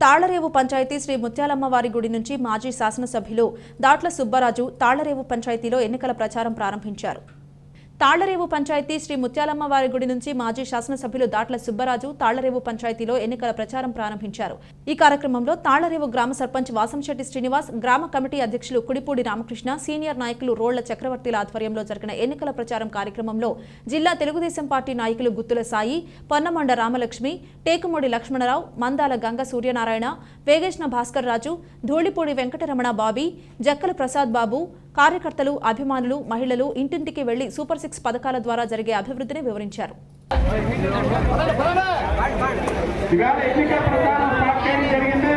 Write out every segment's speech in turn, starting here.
తాళ్ళరేవు పంచాయతీ శ్రీ ముత్యాలమ్మవారి గుడి నుంచి మాజీ శాసనసభ్యులు దాట్ల సుబ్బరాజు తాళ్ళరేవు పంచాయతీలో ఎన్నికల ప్రచారం ప్రారంభించారు. తాళ్ళరేవు పంచాయతీ శ్రీ ముత్యాలమ్మ వారి గుడి నుంచి మాజీ శాసనసభ్యులు దాట్ల సుబ్బరాజు తాళ్ళరేవు పంచాయతీలో ఎన్నికల ప్రచారం ప్రారంభించారు. ఈ కార్యక్రమంలో తాళ్ళరేవు గ్రామ సర్పంచ్ వాసంశెట్టి శ్రీనివాస్ గ్రామ కమిటీ అధ్యక్షులు కుడిపూడి రామకృష్ణ సీనియర్ నాయకులు రోళ్ళ చక్రవర్తిల ఆధ్వర్యంలో జరిగిన ఎన్నికల ప్రచారం కార్యక్రమంలో జిల్లా తెలుగుదేశం పార్టీ నాయకులు గుత్తుల సాయి పొన్నమండ రామలక్ష్మి టేకుమూడి లక్ష్మణరావు మందాల గంగ సూర్యనారాయణ వేగేష్ణ భాస్కర్ రాజు ధూళిపూడి వెంకటరమణ బాబీ జక్కల ప్రసాద్ బాబు కార్యకర్తలు అభిమానులు మహిళలు ఇంటింటికి వెళ్ళి సూపర్ సిక్స్ పథకాల ద్వారా జరిగే అభివృద్ధిని వివరించారు. జరిగింది.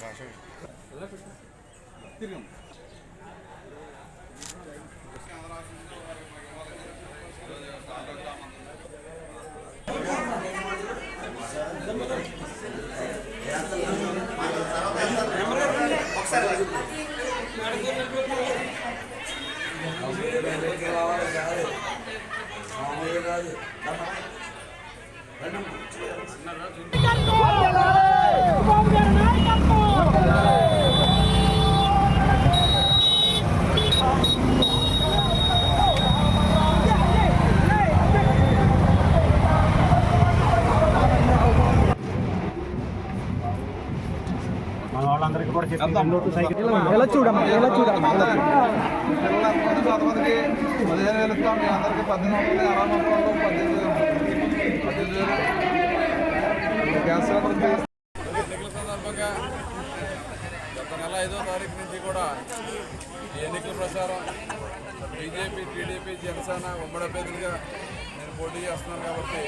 ഭാഷ തിരിഞ്ഞു ఎలా చూడమ్మా ఎలా చూడమ్మా. కొంతమందికి పదిహేను వేలు ఇస్తాం మీ అందరికీ పద్దెనిమిది వందలు అరవై ముప్పై పద్దెనిమిది పద్దెనిమిది వేలు. గ్యాస్. ఎన్నికల సందర్భంగా గత నెల ఐదో తారీఖు నుంచి కూడా ఎన్నికల ప్రచారం బీజేపీ టీడీపీ జనసేన ఉమ్మడి అభ్యర్థులుగా పోటీ చేస్తున్నాం కాబట్టి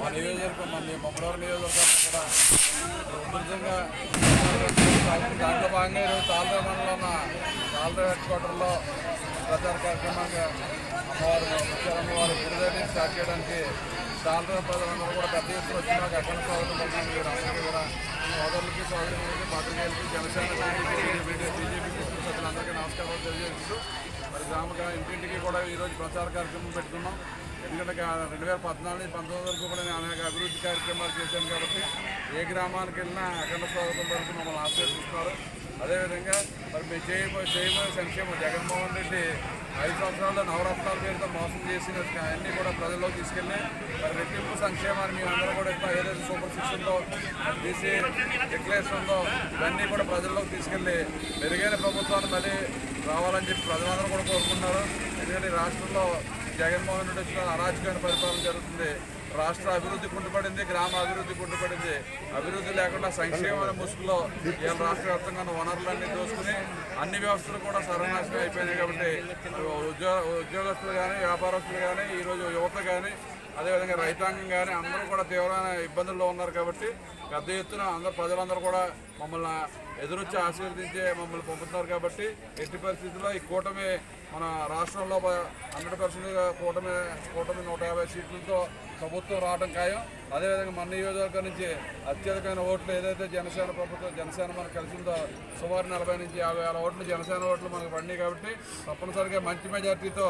మా నియోజకవర్గం మన మమ్మడవరం నియోజకవర్గం కూడా ఉధృతంగా దాంట్లో భాగంగా ఈరోజు తాళ్ళ మండలం ఉన్న తాళ్ళ హెడ్ క్వార్టర్లో ప్రచార కార్యక్రమంగా అమ్మవారు ముత్యాలమ్మవారి గురుదేవిని స్టార్ట్ చేయడానికి తాళ్ళ ప్రజలందరూ కూడా పెద్ద ఎత్తున వచ్చి మాకు అక్కడ స్వాగతం పలికినందుకు వీరందరికీ కూడా సోదరులకి సోదరులకి పాత్రికేయులకి జనసేన టీడీపీ బీజేపీ సభ్యులందరికీ నమస్కారాలు తెలియజేస్తూ మరి గ్రామ ఇంటింటికి కూడా ఈరోజు ప్రచార కార్యక్రమం పెట్టుకున్నాం ఎందుకంటే రెండు వేల పద్నాలుగు నుంచి పంతొమ్మిది వరకు కూడా నేను అనేక అభివృద్ధి కార్యక్రమాలు చేశాను కాబట్టి ఏ గ్రామానికి వెళ్ళినా అఖండ స్వాగతం వరకు మమ్మల్ని ఆశ్రయిస్తున్నారు అదేవిధంగా మరి మేము చేయబోయే చేయబోయే సంక్షేమం జగన్మోహన్ రెడ్డి ఐదు సంవత్సరాల్లో నవరత్నాల పేరుతో మోసం చేసిన అన్నీ కూడా ప్రజల్లో తీసుకెళ్ళి మరి సంక్షేమాన్ని మేము అందరూ కూడా ఇప్పుడు ఏదైతే సూపర్ సిక్స్లో ఉందో బీసీ డిక్లేషన్ ఉందో ఇవన్నీ కూడా ప్రజల్లోకి తీసుకెళ్ళి మెరుగైన ప్రభుత్వాన్ని మళ్ళీ రావాలని చెప్పి ప్రజలందరూ కూడా కోరుకుంటున్నారు. ఎందుకంటే రాష్ట్రంలో జగన్మోహన్ రెడ్డి వచ్చిన అరాచకమైన పరిపాలన జరుగుతుంది. రాష్ట్ర అభివృద్ధి కుంటుపడింది గ్రామ అభివృద్ధి కుంటుపడింది. అభివృద్ధి లేకుండా సంక్షేమ ముసుగులో ఇవాళ రాష్ట్ర వ్యాప్తంగా ఉన్న వనరులన్నీ దోసుకుని అన్ని వ్యవస్థలు కూడా సర్వనాశనం అయిపోయినాయి కాబట్టి ఉద్యోగ ఉద్యోగస్తులు కానీ వ్యాపారస్తులు కానీ ఈరోజు యువత కానీ అదేవిధంగా రైతాంగం కానీ అందరూ కూడా తీవ్రమైన ఇబ్బందుల్లో ఉన్నారు కాబట్టి పెద్ద ఎత్తున అందరు ప్రజలందరూ కూడా మమ్మల్ని ఎదురొచ్చి ఆశీర్వదించే మమ్మల్ని పంపుతున్నారు కాబట్టి ఎట్టి పరిస్థితుల్లో ఈ కూటమి మన రాష్ట్రంలో హండ్రెడ్ పర్సెంట్ కూటమి కూటమి నూట యాభై సీట్లతో ప్రభుత్వం రావడం ఖాయం. అదేవిధంగా మన నియోజకవర్గం నుంచి అత్యధికమైన ఓట్లు ఏదైతే జనసేన ప్రభుత్వం జనసేన మనకు కలిసిందో సుమారు నలభై నుంచి యాభై వేల ఓట్లు జనసేన ఓట్లు మనకు పడినాయి కాబట్టి తప్పనిసరిగా మంచి మెజార్టీతో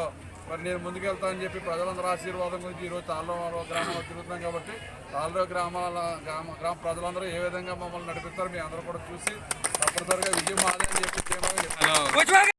మరి నేను ముందుకెళ్తానని చెప్పి ప్రజలందరూ ఆశీర్వాదం గురించి ఈరోజు తాళ్ళలో గ్రామంలో తిరుగుతున్నాం కాబట్టి తాళ్ళలో గ్రామాల గ్రామ గ్రామ ప్రజలందరూ ఏ విధంగా మమ్మల్ని నడిపిస్తారో మీ అందరూ కూడా చూసి తప్పనిసరిగా విజయం మాదని చెప్పి.